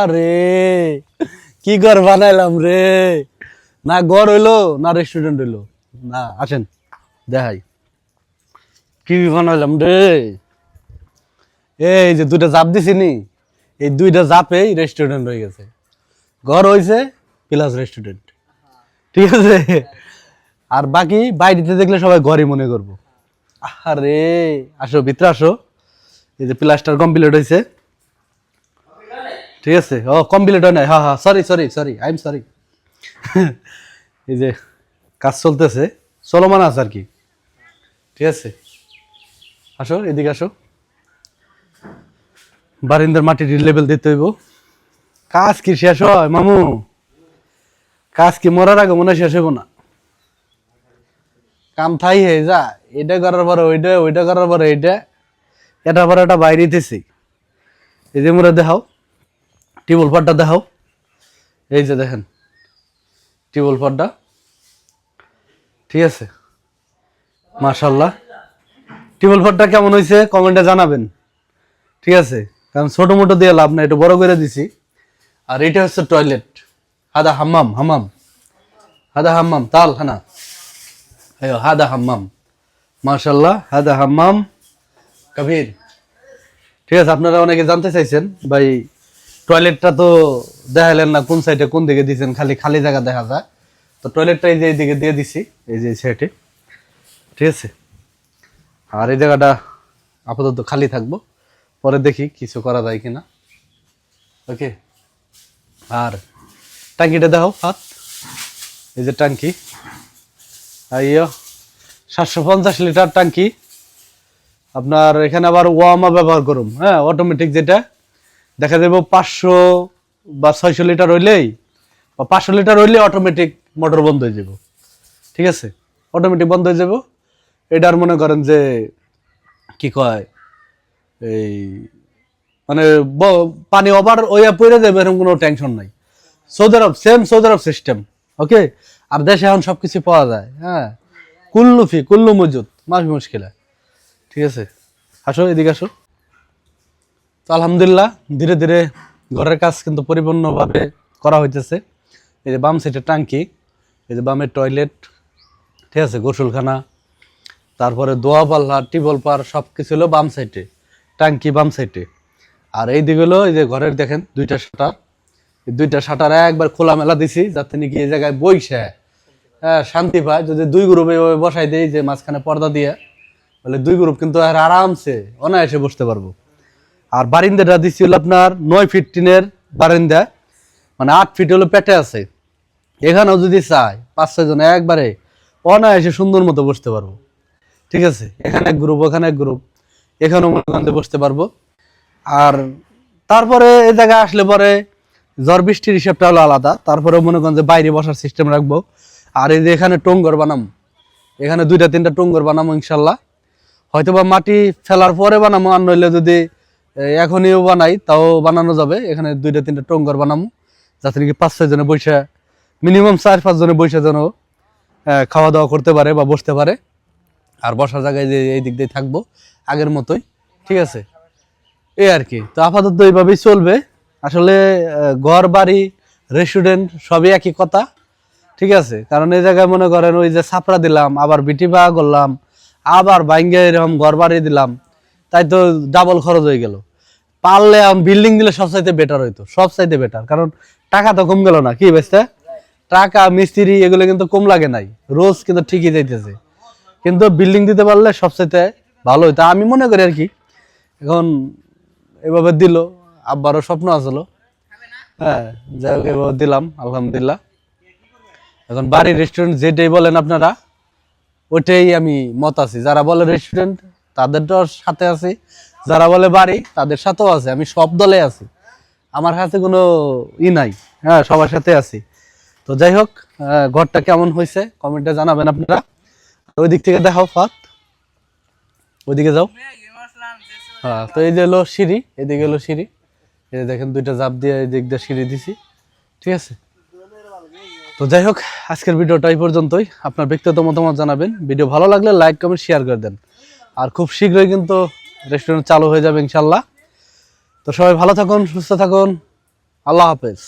আরে কি ঘর বানাইলাম রে? না ঘর হইল, না রেস্টুরেন্ট হইল। না, আসেন, দেখাই। কি বানাইলাম রে? এই যে দুইটা জাপ দিছি নি এই দুইটা জাপেই রেস্টুরেন্ট হয়ে গেছে। ঘর হইছে প্লাস রেস্টুরেন্ট ঠিক আছে? আর বাকি বাইরেতে দেখলে সবাই ঘরই মনে করব। আরে আসো, ভিতরে আসো। এই যে প্লাস্টার কমপ্লিট হয়েছে ঠিক আছে? ও কমপ্লিট হয় নাই হ্যাঁ। হ্যাঁ sorry sorry sorry I am sorry এই যে, কাজ চলতেছে। চলমান আছে আর কি। ঠিক আছে? আসো, এদিকে আসো। বারিন্দার মাটির লেভেল দিতে হইব। কাজ কি শেষ হয়, মামু? কাজ কি মরার আগে মনে শেষ হইব না। কাম থাই হয়ে যা, এটা করার পরে ওইটা ওইটা করার পরে এইটা এটা পরে এটা বাইরে দিতেছি এই যে মোরা দেখাও। টিউবল পাটটা দেখাও। এই যে দেখেন টিউবল পাটটা ঠিক আছে? মাশাল্লাহ টিউবল পাটটা কেমন হয়েছে কমেন্টে জানাবেন। ঠিক আছে? কারণ ছোটো মোটো দিয়ে লাভ না একটু বড় করে দিছি। আর এটা হচ্ছে টয়লেট। হাদা হাম্মাম হাম্মাম। হাদা হাম্মাম, তাল, হানা। হাদা হাম্মাম। মাশাল্লাহ হাদা হাম্মাম। কবির। ঠিক আছে, আপনারা অনেকে জানতে চাইছেন, ভাই টয়লেটটা তো দেখালেন না, কোন সাইডে কোন দিকে দিয়েছেন, খালি খালি জায়গা দেখা যায়। তো টয়লেটটা এই যে এইদিকে দিয়ে দিছি, এই যে সাইডে ঠিক আছে? আর এই জায়গাটা আপাতত খালি থাকব। পরে দেখি কিছু করা যায় কিনা। ওকে আর টাঙ্কিটা দেখো হাত। এই যে টাঙ্কি আইয়ো, সাতশো পঞ্চাশ লিটার ট্যাঙ্কি। আপনার এখানে আবার ওয়ামা ব্যবহার করুন হ্যাঁ অটোমেটিক যেটা। দেখা যাবে পাঁচশো বা ছয়শো লিটার হইলেই, বা পাঁচশো লিটার হইলে অটোমেটিক মোটর বন্ধ হয়ে যাব। ঠিক আছে? অটোমেটিক বন্ধ হয়ে যাব। এটার মনে করেন যে, কি কয়, এই মানে পানি ওভার ওয়া পড়ে যাবে, এরকম কোনো টেনশন নাই। Saudi Arab same Saudi Arab system okay আর দেশে এখন সব কিছু পাওয়া যায় হ্যাঁ? কুল্লু ফি, কুল্লু মজুদ মাফি মুশকিলা। ঠিক আছে? আসো, এদিকে আসো। তো আলহামদুলিল্লাহ, ধীরে ধীরে ঘরের কাজ কিন্তু পরিপূর্ণভাবে করা হইতেছে। এই যে বাম সাইডে টাঙ্কি, এই যে বামের টয়লেট ঠিক আছে, গোসলখানা, তারপরে দোয়া পাল্লা টিবল পার সব কিছু হলো বাম সাইডে টাঙ্কি বাম সাইডে আর এই দিকে হলো এই যে ঘরের দেখেন, দুইটা শাটার, এই দুইটা শাটার একবার খোলামেলা দিছি, যাতে নাকি এই জায়গায় বইসে হ্যাঁ শান্তি পায়। যদি দুই গ্রুপে এভাবে বসাই দেই, যে মাঝখানে পর্দা দিয়ে বলে দুই গ্রুপ কিন্তু আর আরামসে অনায়াসে বসতে পারব। আর বারিন্দাটা দিছি হলো আপনার নয় ফিট টিনের বারিন্দা। মানে আট ফিট হলো পেটে আছে। এখানেও যদি চাই পাঁচ ছয় জন একবারে অনায়াসে সুন্দর মতো বসতে পারব। ঠিক আছে? এখানে এক গ্রুপ ওখানে এক গ্রুপ এখানেও মনে বসতে পারব। আর তারপরে এই জায়গায় আসলে পরে ঝড় বৃষ্টির হিসাবটা হলো আলাদা। তারপরে মনে করেন যে বাইরে বসার সিস্টেম রাখব। আর এই যে এখানে টঙ্গর বানাম। এখানে দুইটা তিনটা টঙ্গর বানাবো ইনশাল্লাহ। হয়তো বা মাটি ফেলার পরে বানাবো আর নইলে যদি এ, এখনইও বানাই, তাও বানানো যাবে। এখানে দুইটা, তিনটা টঙ্গর বানাবো যাতে নাকি পাঁচ, ছয় জনে বৈশা মিনিমাম চার, পাঁচ জনে বৈশা যেন খাওয়া দাওয়া করতে পারে বা বসতে পারে। আর বসার জায়গায় যে এই দিক দিয়ে থাকব, আগের মতোই, ঠিক আছে? এই আর কি। তো আপাতত এইভাবেই চলবে। আসলে ঘর, বাড়ি, রেস্টুরেন্ট, সবই একই কথা, ঠিক আছে? কারণ এই জায়গায় মনে করেন ওই যে ছাপড়া দিলাম, আবার বিটি পা করলাম, আবার বাইঙ্গে এরকম ঘর বাড়ি দিলাম, তাই তো ডাবল খরচ হয়ে গেল। পারলে বিল্ডিং দিলে সবচাইতে বেটার হইতো সবচাইতে বেটার কারণ টাকা তো কম গেল না, কি বেসতে টাকা, মিস্ত্রি এগুলো কিন্তু কম লাগে নাই, রোজ কিন্তু ঠিকই যাইতেছে। কিন্তু বিল্ডিং দিতে পারলে সবচাইতে ভালো হইতো। আমি মনে করি আর কি, এখন এভাবে দিল, আব্বারও স্বপ্ন আসলো। হ্যাঁ যাই হোক, এভাবে দিলাম, আলহামদুলিল্লাহ। এখন বাড়ি রেস্টুরেন্ট যেটাই বলেন আপনারা, ওইটাই আমি মত আছি। যারা বলে রেস্টুরেন্ট তাদেরটাও সাথে আছি। যারা বলে বাড়ি, তাদের সাথেও আছে, আমি সব দলে আছি। আমার কাছে কোনো ই নাই হ্যাঁ সবার সাথে আছি। তো যাই হোক ঘরটা কেমন হয়েছে, কমেন্টে জানাবেন আপনারা। ওই দিক থেকে দেখাও ফাত ওইদিকে যাও। হ্যাঁ তো এই যে হলো সিঁড়ি, এদিকে হলো সিঁড়ি। এই দেখেন, দুইটা জাপ দিয়ে এই দিক দিয়ে সিঁড়ি দিছি। ঠিক আছে? তো যাই হোক, আজকের ভিডিওটা এই পর্যন্তই। আপনার ব্যক্তিগত মতামত জানাবেন। ভিডিও ভালো লাগলে লাইক, কমেন্ট শেয়ার করে দেন। আর খুব শীঘ্রই কিন্তু রেস্টুরেন্ট চালু হয়ে যাবে ইনশাল্লাহ। তো সবাই ভালো থাকুন সুস্থ থাকুন। আল্লাহ হাফেজ।